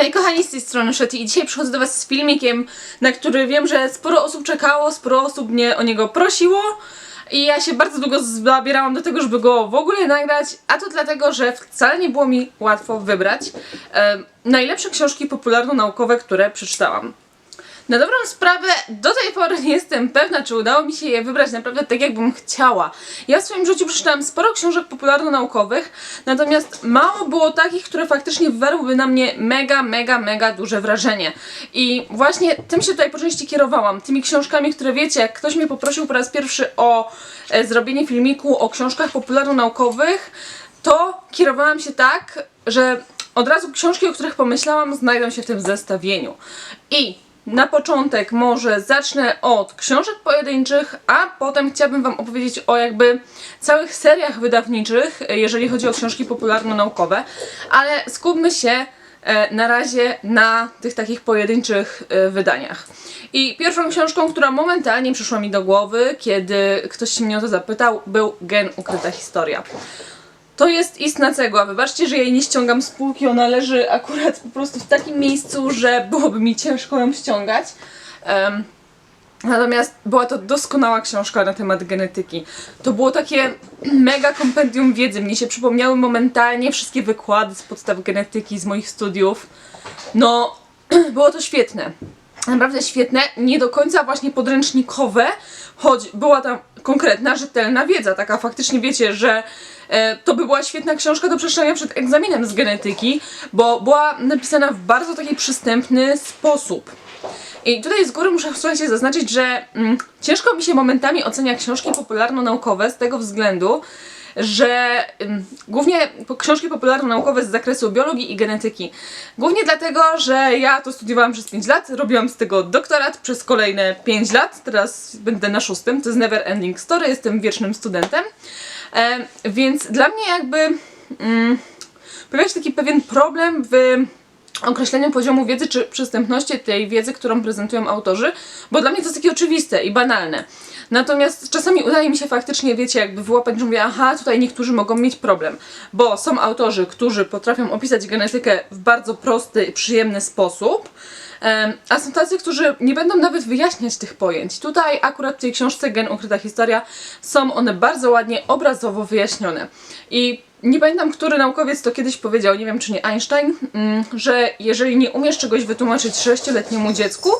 Hej kochani, z tej strony Sheti i dzisiaj przychodzę do Was z filmikiem, na który wiem, że sporo osób czekało, sporo osób mnie o niego prosiło i ja się bardzo długo zabierałam do tego, żeby go w ogóle nagrać, a to dlatego, że wcale nie było mi łatwo wybrać e, najlepsze książki popularno-naukowe, które przeczytałam. Na dobrą sprawę, do tej pory nie jestem pewna, czy udało mi się je wybrać naprawdę tak, jakbym chciała. Ja w swoim życiu przeczytałam sporo książek popularno-naukowych, natomiast mało było takich, które faktycznie wywarłyby na mnie mega, mega, mega duże wrażenie. I właśnie tym się tutaj po części kierowałam. Tymi książkami, które wiecie, jak ktoś mnie poprosił po raz pierwszy o e, zrobienie filmiku o książkach popularno-naukowych, to kierowałam się tak, że od razu książki, o których pomyślałam, znajdą się w tym zestawieniu. I na początek może zacznę od książek pojedynczych, a potem chciałabym Wam opowiedzieć o jakby całych seriach wydawniczych, jeżeli chodzi o książki popularno-naukowe, ale skupmy się e, na razie na tych takich pojedynczych e, wydaniach. I pierwszą książką, która momentalnie przyszła mi do głowy, kiedy ktoś się mnie o to zapytał, był Gen Ukryta Historia. To jest istna cegła. Wybaczcie, że jej nie ściągam z półki. Ona leży akurat po prostu w takim miejscu, że byłoby mi ciężko ją ściągać. Em, natomiast była to doskonała książka na temat genetyki. To było takie mega kompendium wiedzy. Mnie się przypomniały momentalnie wszystkie wykłady z podstaw genetyki z moich studiów. No, było to świetne. Naprawdę świetne, nie do końca właśnie podręcznikowe, choć była tam konkretna, rzetelna wiedza, taka faktycznie wiecie, że to by była świetna książka do przeczytania przed egzaminem z genetyki, bo była napisana w bardzo taki przystępny sposób. I tutaj z góry muszę słuchajcie zaznaczyć, że mm, ciężko mi się momentami ocenia książki popularno-naukowe z tego względu, że ym, głównie książki popularno-naukowe z zakresu biologii i genetyki. Głównie dlatego, że ja to studiowałam przez 5 lat, robiłam z tego doktorat przez kolejne 5 lat, teraz będę na szóstym, to jest Never Ending Story, jestem wiecznym studentem. E, więc dla mnie jakby mm, pojawia się taki pewien problem w określeniu poziomu wiedzy czy przystępności tej wiedzy, którą prezentują autorzy, bo dla mnie to jest takie oczywiste i banalne. Natomiast czasami udaje mi się faktycznie, wiecie, jakby wyłapać, że mówię, aha, tutaj niektórzy mogą mieć problem, bo są autorzy, którzy potrafią opisać genetykę w bardzo prosty przyjemny sposób, a są tacy, którzy nie będą nawet wyjaśniać tych pojęć. Tutaj akurat w tej książce Gen Ukryta Historia są one bardzo ładnie obrazowo wyjaśnione. I nie pamiętam, który naukowiec to kiedyś powiedział, nie wiem czy nie Einstein, mm, że jeżeli nie umiesz czegoś wytłumaczyć sześcioletniemu dziecku,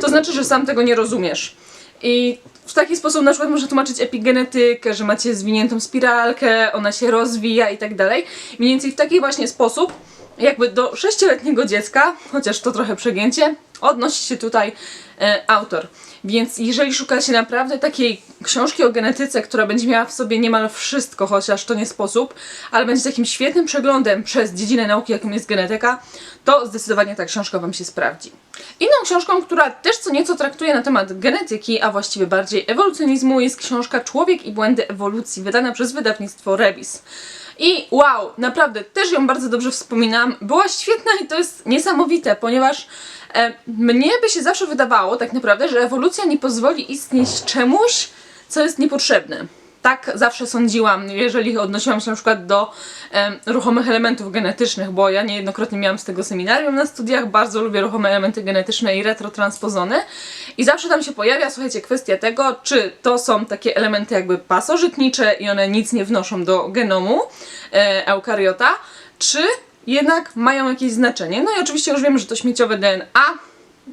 to znaczy, że sam tego nie rozumiesz. I w taki sposób na przykład można tłumaczyć epigenetykę, że macie zwiniętą spiralkę, ona się rozwija i tak dalej. Mniej więcej w taki właśnie sposób, jakby do sześcioletniego dziecka, chociaż to trochę przegięcie, odnosi się tutaj e, autor. Więc jeżeli szukacie naprawdę takiej książki o genetyce, która będzie miała w sobie niemal wszystko, chociaż to nie sposób, ale będzie takim świetnym przeglądem przez dziedzinę nauki, jaką jest genetyka, to zdecydowanie ta książka Wam się sprawdzi. Inną książką, która też co nieco traktuje na temat genetyki, a właściwie bardziej ewolucjonizmu, jest książka Człowiek i błędy ewolucji, wydana przez wydawnictwo Rebis. I wow, naprawdę też ją bardzo dobrze wspominam. Była świetna i to jest niesamowite, ponieważ e, mnie by się zawsze wydawało tak naprawdę, że ewolucja nie pozwoli istnieć czemuś, co jest niepotrzebne. Tak zawsze sądziłam, jeżeli odnosiłam się na przykład do ruchomych elementów genetycznych, bo ja niejednokrotnie miałam z tego seminarium na studiach, bardzo lubię ruchome elementy genetyczne i retrotranspozyny i zawsze tam się pojawia, słuchajcie, kwestia tego, czy to są takie elementy jakby pasożytnicze i one nic nie wnoszą do genomu e, eukariota, czy jednak mają jakieś znaczenie. No i oczywiście już wiemy, że to śmieciowe DNA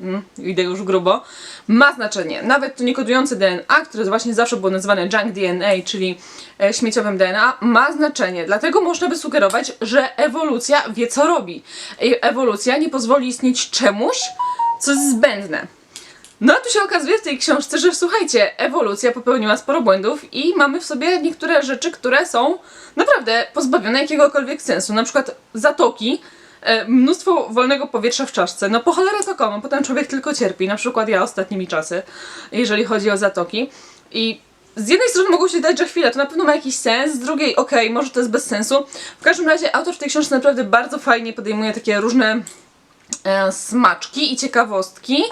mm, idę już grubo, ma znaczenie. Nawet to niekodujące DNA, które właśnie zawsze było nazywane junk DNA, czyli e, śmieciowym DNA, ma znaczenie. Dlatego można by sugerować, że ewolucja wie co robi. Ewolucja nie pozwoli istnieć czemuś, co jest zbędne. No tu się okazuje w tej książce, że słuchajcie, ewolucja popełniła sporo błędów i mamy w sobie niektóre rzeczy, które są naprawdę pozbawione jakiegokolwiek sensu. Na przykład zatoki, mnóstwo wolnego powietrza w czaszce. No po cholerę to komu? Potem człowiek tylko cierpi. Na przykład ja ostatnimi czasy, jeżeli chodzi o zatoki. I z jednej strony mogło się dać, że chwilę, to na pewno ma jakiś sens, z drugiej okej, może to jest bez sensu. W każdym razie autor w tej książce naprawdę bardzo fajnie podejmuje takie różne e, smaczki i ciekawostki,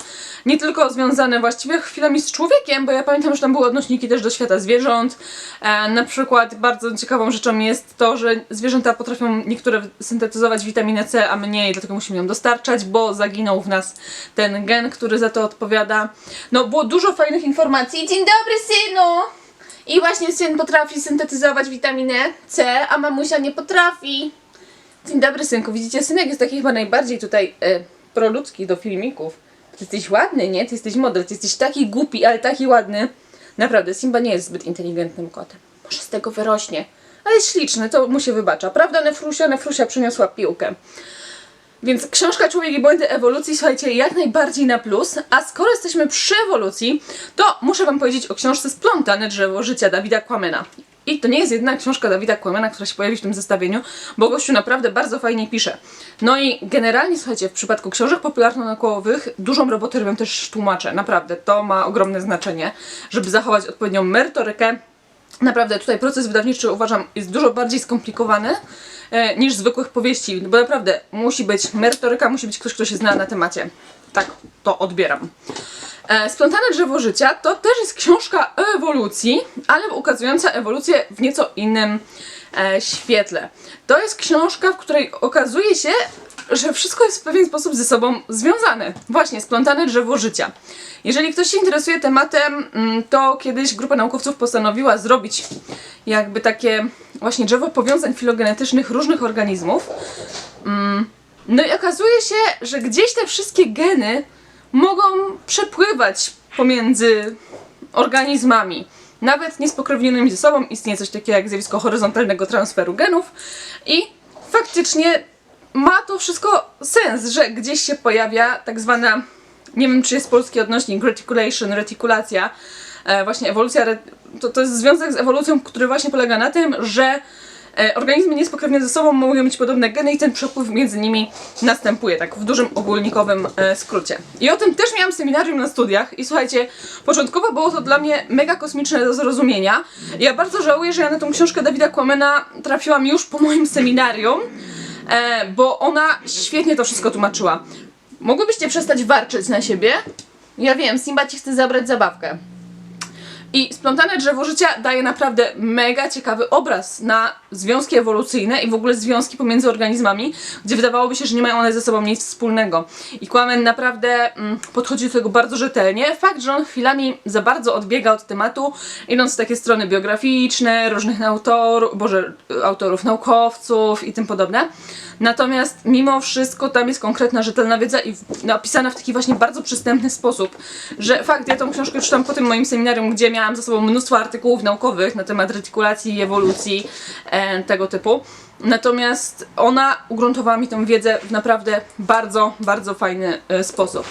nie tylko związane właściwie chwilami z człowiekiem, bo ja pamiętam, że tam były odnośniki też do świata zwierząt. E, na przykład bardzo ciekawą rzeczą jest to, że zwierzęta potrafią niektóre syntetyzować witaminę C, a my nie, dlatego musimy ją dostarczać, bo zaginął w nas ten gen, który za to odpowiada. No, było dużo fajnych informacji. Dzień dobry, synu! I właśnie syn potrafi syntetyzować witaminę C, a mamusia nie potrafi. Dzień dobry, synku. Widzicie, synek jest taki chyba najbardziej tutaj e, proludzki do filmików. Ty jesteś ładny, nie? Ty jesteś model, ty jesteś taki głupi, ale taki ładny. Naprawdę, Simba nie jest zbyt inteligentnym kotem. Może z tego wyrośnie. Ale jest śliczny, to mu się wybacza. Prawda, Nefrusia? Nefrusia przyniosła piłkę. Więc książka Człowiek i błędy ewolucji, słuchajcie, jak najbardziej na plus. A skoro jesteśmy przy ewolucji, to muszę Wam powiedzieć o książce Splątane drzewo życia Dawida Kłamena. I to nie jest jedna książka Dawida Kłamena, która się pojawi w tym zestawieniu, bo gościu naprawdę bardzo fajnie pisze. No i generalnie, słuchajcie, w przypadku książek popularno-naukowych dużą robotę robią też tłumacze. Naprawdę, to ma ogromne znaczenie, żeby zachować odpowiednią merytorykę, Naprawdę tutaj proces wydawniczy uważam jest dużo bardziej skomplikowany e, niż zwykłych powieści, bo naprawdę musi być merytoryka, musi być ktoś, kto się zna na temacie. Tak to odbieram. E, Splątane drzewo życia to też jest książka o ewolucji, ale ukazująca ewolucję w nieco innym e, świetle. To jest książka, w której okazuje się, że wszystko jest w pewien sposób ze sobą związane. Właśnie, splątane drzewo życia. Jeżeli ktoś się interesuje tematem, mm, to kiedyś grupa naukowców postanowiła zrobić jakby takie właśnie drzewo powiązań filogenetycznych różnych organizmów. Mm, No i okazuje się, że gdzieś te wszystkie geny mogą przepływać pomiędzy organizmami. Nawet niespokrewnionymi ze sobą istnieje coś takiego jak zjawisko horyzontalnego transferu genów i faktycznie ma to wszystko sens, że gdzieś się pojawia tak zwana, nie wiem czy jest polski odnośnik, reticulation, retikulacja, e, właśnie ewolucja, to, to jest związek z ewolucją, który właśnie polega na tym, że organizmy niespokrewnione ze sobą mogą mieć podobne geny i ten przepływ między nimi następuje, tak w dużym ogólnikowym e, skrócie. I o tym też miałam seminarium na studiach i słuchajcie, początkowo było to dla mnie mega kosmiczne do zrozumienia. Ja bardzo żałuję, że ja na tą książkę Dawida Kłamena trafiłam już po moim seminarium, e, bo ona świetnie to wszystko tłumaczyła. Mogłybyście przestać warczeć na siebie? Ja wiem, Simba ci chce zabrać zabawkę. I splątane drzewo życia daje naprawdę mega ciekawy obraz na związki ewolucyjne i w ogóle związki pomiędzy organizmami, gdzie wydawałoby się, że nie mają one ze sobą nic wspólnego. I Kłamen naprawdę mm, podchodzi do tego bardzo rzetelnie. Fakt, że on chwilami za bardzo odbiega od tematu, idąc w takie strony biograficzne, różnych autorów, boże, autorów, naukowców i tym podobne. Natomiast mimo wszystko tam jest konkretna, rzetelna wiedza i napisana w taki właśnie bardzo przystępny sposób, że fakt, ja tą książkę czytam po tym moim seminarium, gdzie miałam za sobą mnóstwo artykułów naukowych na temat retykulacji i ewolucji e, tego typu. Natomiast ona ugruntowała mi tą wiedzę w naprawdę bardzo, bardzo fajny e, sposób.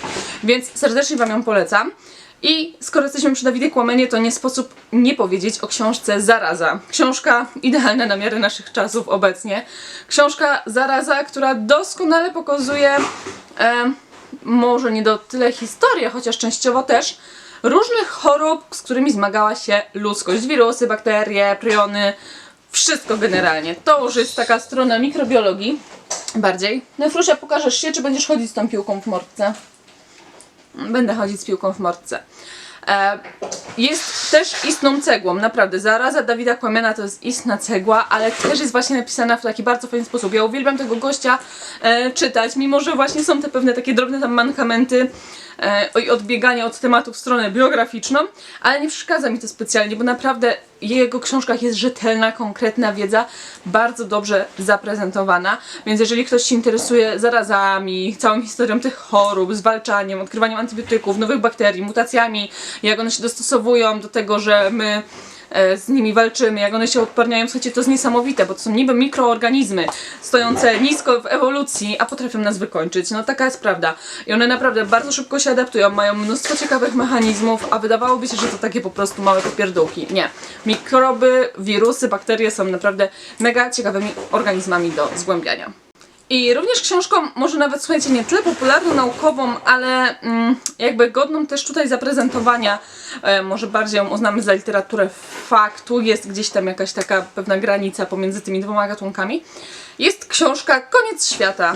Więc serdecznie Wam ją polecam. I skoro jesteśmy przy Dawidzie Kłamenie, to nie sposób nie powiedzieć o książce Zaraza. Książka idealna na miarę naszych czasów obecnie. Książka Zaraza, która doskonale pokazuje, e, może nie do tyle historię, chociaż częściowo też, różnych chorób, z którymi zmagała się ludzkość. Wirusy, bakterie, priony, wszystko generalnie. To już jest taka strona mikrobiologii bardziej. Nefrusia, pokażesz się, czy będziesz chodzić z tą piłką w mordce? Będę chodzić z piłką w mordce. E, jest też istną cegłą, naprawdę. Zaraza Dawida Kłamiana to jest istna cegła, ale też jest właśnie napisana w taki bardzo fajny sposób. Ja uwielbiam tego gościa e, czytać, mimo że właśnie są te pewne takie drobne tam mankamenty i odbiegania od tematu w stronę biograficzną, ale nie przeszkadza mi to specjalnie, bo naprawdę w jego książkach jest rzetelna, konkretna wiedza, bardzo dobrze zaprezentowana, więc jeżeli ktoś się interesuje zarazami, całą historią tych chorób, zwalczaniem, odkrywaniem antybiotyków, nowych bakterii, mutacjami, jak one się dostosowują do tego, że my e, z nimi walczymy, jak one się odparniają, słuchajcie, to jest niesamowite, bo to są niby mikroorganizmy stojące nisko w ewolucji, a potrafią nas wykończyć. No taka jest prawda. I one naprawdę bardzo szybko się adaptują, mają mnóstwo ciekawych mechanizmów, a wydawałoby się, że to takie po prostu małe popierdółki. Nie. Mikroby, wirusy, bakterie są naprawdę mega ciekawymi organizmami do zgłębiania. I również książką, może nawet słuchajcie, nie tyle popularno-naukową, ale mm, jakby godną też tutaj zaprezentowania, e, może bardziej ją uznamy za literaturę faktu, jest gdzieś tam jakaś taka pewna granica pomiędzy tymi dwoma gatunkami. Jest książka Koniec świata.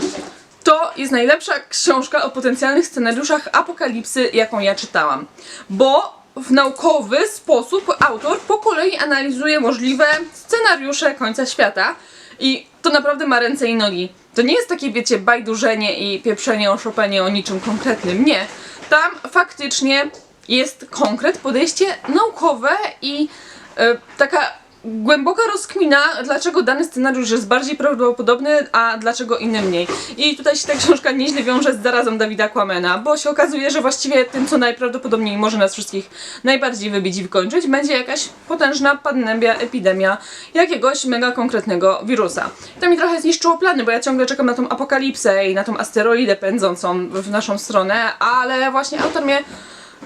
to jest najlepsza książka o potencjalnych scenariuszach apokalipsy, jaką ja czytałam. Bo w naukowy sposób autor po kolei analizuje możliwe scenariusze końca świata i to naprawdę ma ręce i nogi. To nie jest takie, wiecie, bajdurzenie i pieprzenie o Chopinie o niczym konkretnym. Nie. Tam faktycznie jest konkret, podejście naukowe i e, taka głęboka rozkmina, dlaczego dany scenariusz jest bardziej prawdopodobny, a dlaczego inny mniej. I tutaj się ta książka nieźle wiąże z zarazą Dawida Kłamena, bo się okazuje, że właściwie tym, co najprawdopodobniej może nas wszystkich najbardziej wybić i wykończyć, będzie jakaś potężna pandemia, epidemia jakiegoś mega konkretnego wirusa. To mi trochę zniszczyło plany, bo ja ciągle czekam na tą apokalipsę i na tą asteroidę pędzącą w naszą stronę, ale właśnie autor mnie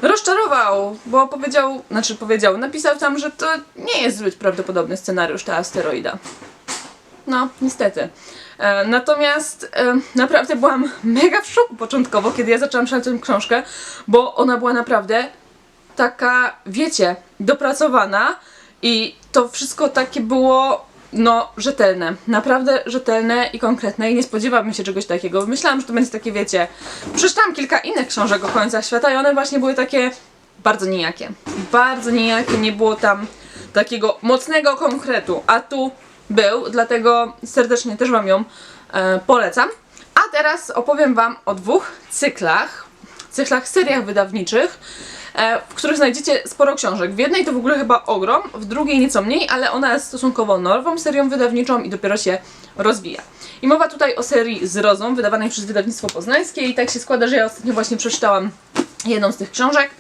rozczarował, bo powiedział, znaczy powiedział, napisał tam, że to nie jest zbyt prawdopodobny scenariusz, ta asteroida. No, niestety. E, natomiast e, naprawdę byłam mega w szoku początkowo, kiedy ja zaczęłam czytać tę książkę, bo ona była naprawdę taka, wiecie, dopracowana i to wszystko takie było, no, rzetelne. Naprawdę rzetelne i konkretne i nie spodziewałabym się czegoś takiego. Myślałam, że to będzie takie, wiecie, przeczytałam kilka innych książek o końcach świata i one właśnie były takie bardzo nijakie. Bardzo nijakie, nie było tam takiego mocnego konkretu, a tu był, dlatego serdecznie też Wam ją e, polecam. A teraz opowiem Wam o dwóch cyklach, cyklach, seriach wydawniczych, e, w których znajdziecie sporo książek. W jednej to w ogóle chyba ogrom, w drugiej nieco mniej, ale ona jest stosunkowo nową serią wydawniczą i dopiero się rozwija. I mowa tutaj o serii Z Rozą, wydawanej przez wydawnictwo poznańskie i tak się składa, że ja ostatnio właśnie przeczytałam jedną z tych książek,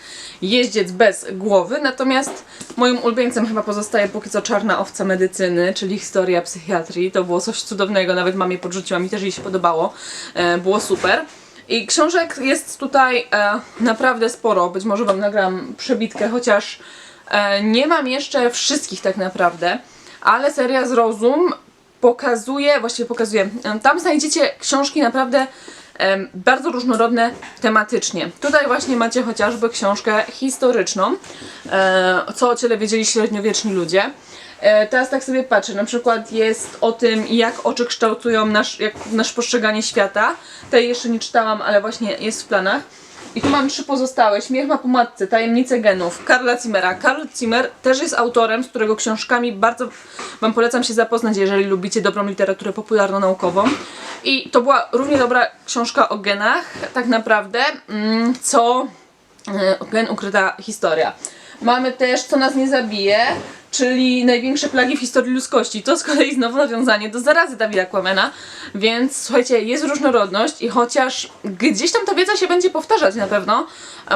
Jeździec bez głowy, natomiast moim ulubieńcem chyba pozostaje póki co Czarna Owca Medycyny, czyli historia psychiatrii. To było coś cudownego, nawet mamie podrzuciłam i też jej się podobało. E, było super. I książek jest tutaj e, naprawdę sporo, być może Wam nagram przebitkę, chociaż e, nie mam jeszcze wszystkich tak naprawdę, ale seria z Rozum pokazuje, właściwie pokazuje, em, tam znajdziecie książki naprawdę em, bardzo różnorodne tematycznie. Tutaj właśnie macie chociażby książkę historyczną, e, co o ciele wiedzieli średniowieczni ludzie. E, teraz tak sobie patrzę, na przykład jest o tym, jak oczy kształtują nasz, jak, nasz postrzeganie świata. Tej jeszcze nie czytałam, ale właśnie jest w planach. I tu mam trzy pozostałe. Śmiech ma po matce, Tajemnice genów, Karla Zimmera. Karl Zimmer też jest autorem, z którego książkami bardzo Wam polecam się zapoznać, jeżeli lubicie dobrą literaturę popularno-naukową. I to była równie dobra książka o genach, tak naprawdę, mm, co e, gen ukryta historia. Mamy też Co nas nie zabije, czyli największe plagi w historii ludzkości. To z kolei znowu nawiązanie do zarazy Dawida Kłamena, więc słuchajcie, jest różnorodność i chociaż gdzieś tam ta wiedza się będzie powtarzać na pewno,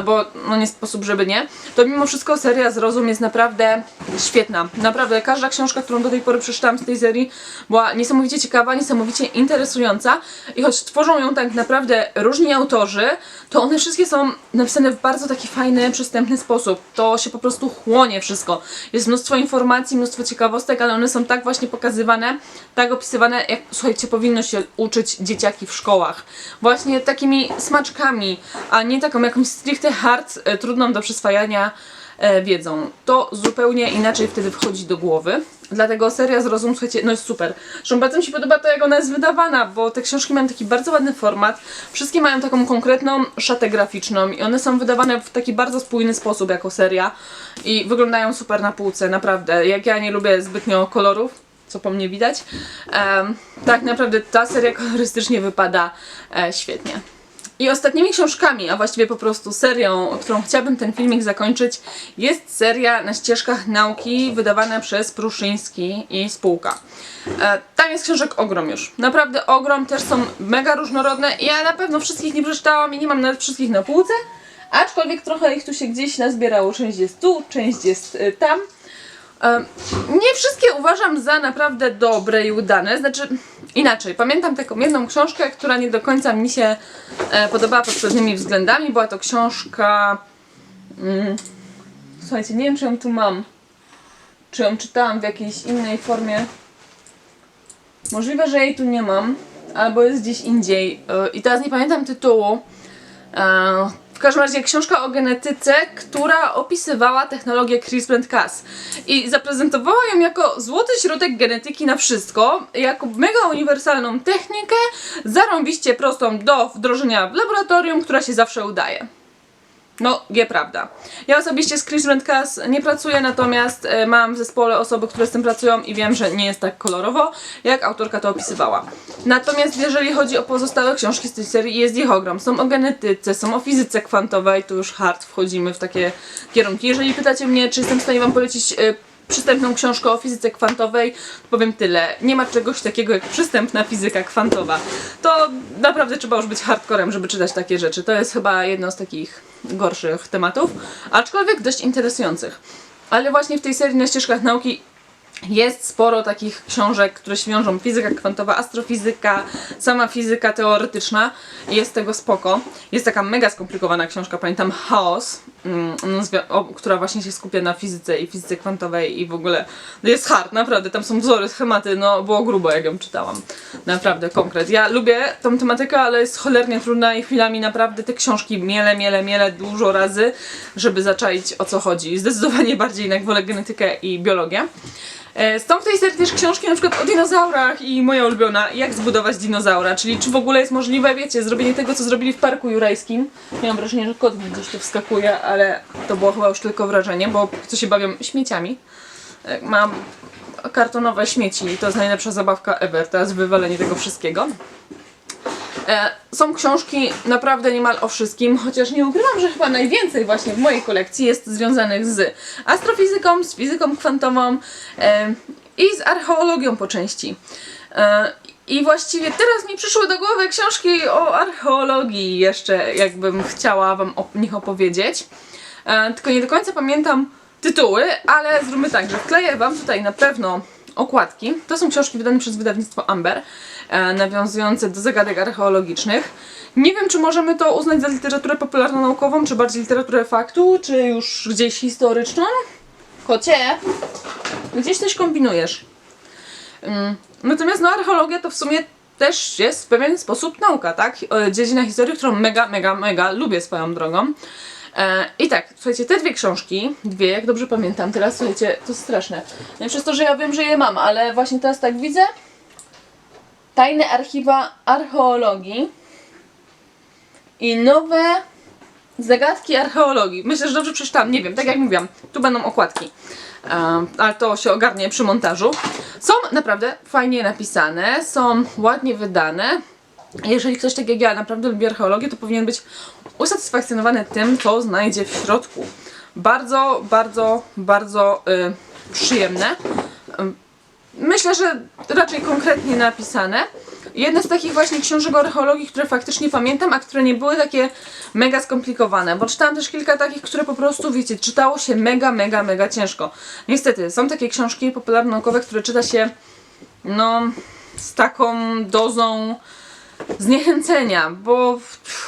bo no nie sposób, żeby nie, to mimo wszystko seria Zrozum jest naprawdę świetna. Naprawdę, każda książka, którą do tej pory przeczytałam z tej serii była niesamowicie ciekawa, niesamowicie interesująca i choć tworzą ją tak naprawdę różni autorzy, to one wszystkie są napisane w bardzo taki fajny, przystępny sposób. To się po prostu chłonie wszystko. Jest mnóstwo informacji, mnóstwo ciekawostek, ale one są tak właśnie pokazywane, tak opisywane, jak słuchajcie, powinno się uczyć dzieciaki w szkołach. Właśnie takimi smaczkami, a nie taką jakąś stricte hard, e, trudną do przyswajania wiedzą. To zupełnie inaczej wtedy wchodzi do głowy. Dlatego seria z rozum, słuchajcie, no jest super. Zresztą bardzo mi się podoba to, jak ona jest wydawana, bo te książki mają taki bardzo ładny format. Wszystkie mają taką konkretną szatę graficzną i one są wydawane w taki bardzo spójny sposób jako seria i wyglądają super na półce, naprawdę. Jak ja nie lubię zbytnio kolorów, co po mnie widać, tak naprawdę ta seria kolorystycznie wypada e, świetnie. I ostatnimi książkami, a właściwie po prostu serią, którą chciałabym ten filmik zakończyć, jest seria na ścieżkach nauki wydawana przez Pruszyński i spółka. E, tam jest książek ogrom już. Naprawdę ogrom, też są mega różnorodne. Ja na pewno wszystkich nie przeczytałam i nie mam nawet wszystkich na półce, aczkolwiek trochę ich tu się gdzieś nazbierało. Część jest tu, część jest y, tam. Em, Nie wszystkie uważam za naprawdę dobre i udane. Znaczy, inaczej. Pamiętam taką jedną książkę, która nie do końca mi się e, podobała pod pewnymi względami. Była to książka. Mm, słuchajcie, nie wiem, czy ją tu mam. Czy ją czytałam w jakiejś innej formie. Możliwe, że jej tu nie mam, albo jest gdzieś indziej. E, I teraz nie pamiętam tytułu. W każdym razie książka o genetyce, która opisywała technologię CRISPR-Cas i zaprezentowała ją jako złoty środek genetyki na wszystko, jako mega uniwersalną technikę, zarąbiście prostą do wdrożenia w laboratorium, która się zawsze udaje. No, nie prawda. Ja osobiście z CRISPR-Cas nie pracuję, natomiast e, mam w zespole osoby, które z tym pracują i wiem, że nie jest tak kolorowo, jak autorka to opisywała. Natomiast jeżeli chodzi o pozostałe książki z tej serii, jest ich ogrom. Są o genetyce, są o fizyce kwantowej, tu już hard wchodzimy w takie kierunki. Jeżeli pytacie mnie, czy jestem w stanie Wam polecić e, przystępną książkę o fizyce kwantowej, powiem tyle. Nie ma czegoś takiego jak przystępna fizyka kwantowa. To naprawdę trzeba już być hardcorem, żeby czytać takie rzeczy. To jest chyba jedno z takich gorszych tematów, aczkolwiek dość interesujących. Ale właśnie w tej serii na ścieżkach nauki jest sporo takich książek, które się wiążą fizyka kwantowa, astrofizyka, sama fizyka teoretyczna. Jest tego spoko. Jest taka mega skomplikowana książka, pamiętam Chaos, o, która właśnie się skupia na fizyce i fizyce kwantowej i w ogóle no jest hard, naprawdę. Tam są wzory, schematy, no było grubo jak ją czytałam. Naprawdę, konkret. Ja lubię tą tematykę, ale jest cholernie trudna i chwilami naprawdę te książki miele, miele, miele dużo razy, żeby zaczaić o co chodzi. Zdecydowanie bardziej jednak wolę genetykę i biologię. E, Są w tej serii też książki na przykład o dinozaurach i moja ulubiona, jak zbudować dinozaura, czyli czy w ogóle jest możliwe, wiecie, zrobienie tego, co zrobili w Parku Jurajskim. Miałam wrażenie, że kot gdzieś tu wskakuje, ale to było chyba już tylko wrażenie, bo co się bawią śmieciami. E, Mam kartonowe śmieci i to jest najlepsza zabawka ever, teraz wywalenie tego wszystkiego. E, Są książki naprawdę niemal o wszystkim, chociaż nie ukrywam, że chyba najwięcej właśnie w mojej kolekcji jest związanych z astrofizyką, z fizyką kwantową e, i z archeologią po części. E, I właściwie teraz mi przyszły do głowy książki o archeologii jeszcze, jakbym chciała Wam o nich opowiedzieć. Tylko nie do końca pamiętam tytuły, ale zróbmy tak, że wkleję Wam tutaj na pewno okładki. To są książki wydane przez wydawnictwo Amber, e, nawiązujące do zagadek archeologicznych. Nie wiem, czy możemy to uznać za literaturę popularno-naukową, czy bardziej literaturę faktu, czy już gdzieś historyczną. Kocie, gdzieś coś kombinujesz. Mm, Natomiast no, archeologia to w sumie też jest w pewien sposób nauka, tak? Dziedzina historii, którą mega, mega, mega lubię swoją drogą. E, I tak, słuchajcie, te dwie książki, dwie, jak dobrze pamiętam, teraz słuchajcie, to straszne. Nie przez to, że ja wiem, że je mam, ale właśnie teraz tak widzę. Tajne archiwa archeologii i nowe zagadki archeologii. Myślę, że dobrze przeczytałam, nie wiem, tak jak mówiłam, tu będą okładki. E, ale to się ogarnie przy montażu. Są naprawdę fajnie napisane, są ładnie wydane. Jeżeli ktoś tak jak ja naprawdę lubi archeologię, to powinien być usatysfakcjonowany tym, co znajdzie w środku. Bardzo, bardzo, bardzo y, przyjemne. Ym, Myślę, że raczej konkretnie napisane. Jedna z takich właśnie książek o archeologii, które faktycznie pamiętam, a które nie były takie mega skomplikowane, bo czytałam też kilka takich, które po prostu, wiecie, czytało się mega, mega, mega ciężko. Niestety, są takie książki popularno-naukowe, które czyta się, no, z taką dozą zniechęcenia, bo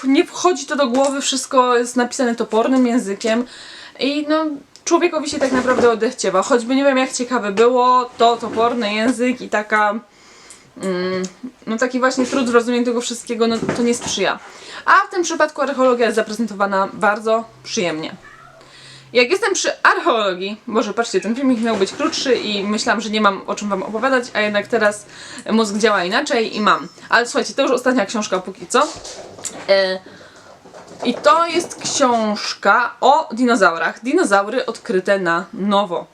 nie wchodzi to do głowy, wszystko jest napisane topornym językiem i no człowiekowi się tak naprawdę odechciewa, choćby nie wiem jak ciekawe było, to toporny język i taka mm, no taki właśnie trud w rozumieniu tego wszystkiego, no to nie sprzyja. A w tym przypadku archeologia jest zaprezentowana bardzo przyjemnie. Jak jestem przy archeologii, może patrzcie, ten filmik miał być krótszy i myślałam, że nie mam o czym wam opowiadać, a jednak teraz mózg działa inaczej i mam. Ale słuchajcie, to już ostatnia książka póki co. E, I to jest książka o dinozaurach. Dinozaury odkryte na nowo.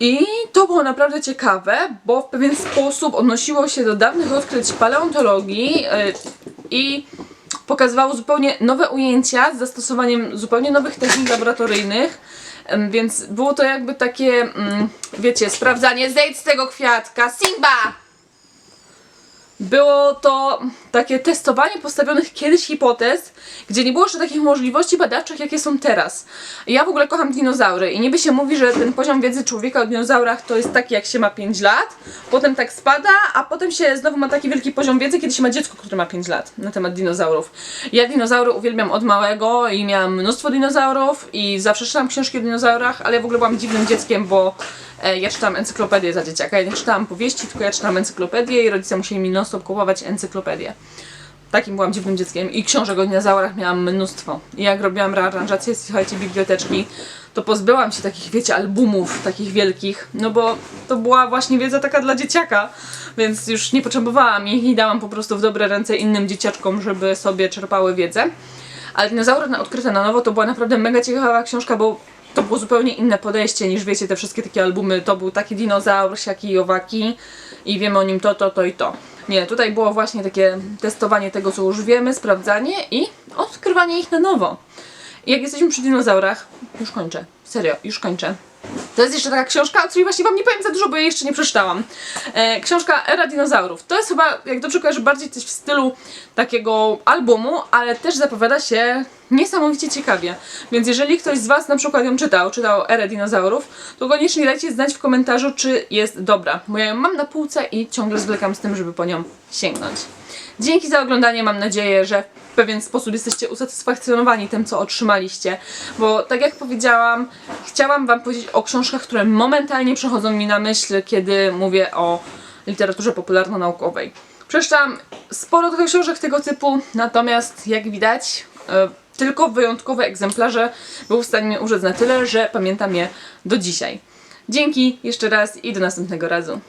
I to było naprawdę ciekawe, bo w pewien sposób odnosiło się do dawnych odkryć paleontologii yy, i pokazywało zupełnie nowe ujęcia z zastosowaniem zupełnie nowych technik laboratoryjnych. Więc było to jakby takie, mm, wiecie, sprawdzanie, zejdź z tego kwiatka, Simba! Było to takie testowanie postawionych kiedyś hipotez, gdzie nie było jeszcze takich możliwości badawczych, jakie są teraz. Ja w ogóle kocham dinozaury i niby się mówi, że ten poziom wiedzy człowieka o dinozaurach to jest taki, jak się ma 5 lat, potem tak spada, a potem się znowu ma taki wielki poziom wiedzy, kiedy się ma dziecko, które ma 5 lat na temat dinozaurów. Ja dinozaury uwielbiam od małego i miałam mnóstwo dinozaurów i zawsze czytałam książki o dinozaurach, ale ja w ogóle byłam dziwnym dzieckiem, bo E, Ja czytałam encyklopedię za dzieciaka. Ja nie czytałam powieści, tylko ja czytałam encyklopedię i rodzice musieli mi non-stop kupować encyklopedię. Takim byłam dziwnym dzieckiem i książek o dinozaurach miałam mnóstwo. I jak robiłam rearanżację, słuchajcie, biblioteczki, to pozbyłam się takich, wiecie, albumów takich wielkich, no bo to była właśnie wiedza taka dla dzieciaka, więc już nie potrzebowałam ich i dałam po prostu w dobre ręce innym dzieciaczkom, żeby sobie czerpały wiedzę. Ale dinozaury odkryte na nowo to była naprawdę mega ciekawa książka, bo to było zupełnie inne podejście niż wiecie, te wszystkie takie albumy. To był taki dinozaur, siaki i owaki i wiemy o nim to, to, to i to. Nie, tutaj było właśnie takie testowanie tego, co już wiemy, sprawdzanie i odkrywanie ich na nowo. I jak jesteśmy przy dinozaurach, już kończę, serio, już kończę. To jest jeszcze taka książka, o której właśnie Wam nie powiem za dużo, bo jej jeszcze nie przeczytałam. E, książka Era Dinozaurów. To jest chyba, jak dobrze kojarzę, bardziej coś w stylu takiego albumu, ale też zapowiada się niesamowicie ciekawie. Więc jeżeli ktoś z Was na przykład ją czytał, czytał Erę Dinozaurów, to koniecznie dajcie znać w komentarzu, czy jest dobra. Bo ja ją mam na półce i ciągle zwlekam z tym, żeby po nią sięgnąć. Dzięki za oglądanie, mam nadzieję, że w pewien sposób jesteście usatysfakcjonowani tym, co otrzymaliście, bo tak jak powiedziałam, chciałam Wam powiedzieć o książkach, które momentalnie przychodzą mi na myśl, kiedy mówię o literaturze popularno-naukowej. Przeczytałam sporo tych książek tego typu, natomiast jak widać, e, tylko wyjątkowe egzemplarze były w stanie użyć na tyle, że pamiętam je do dzisiaj. Dzięki jeszcze raz i do następnego razu.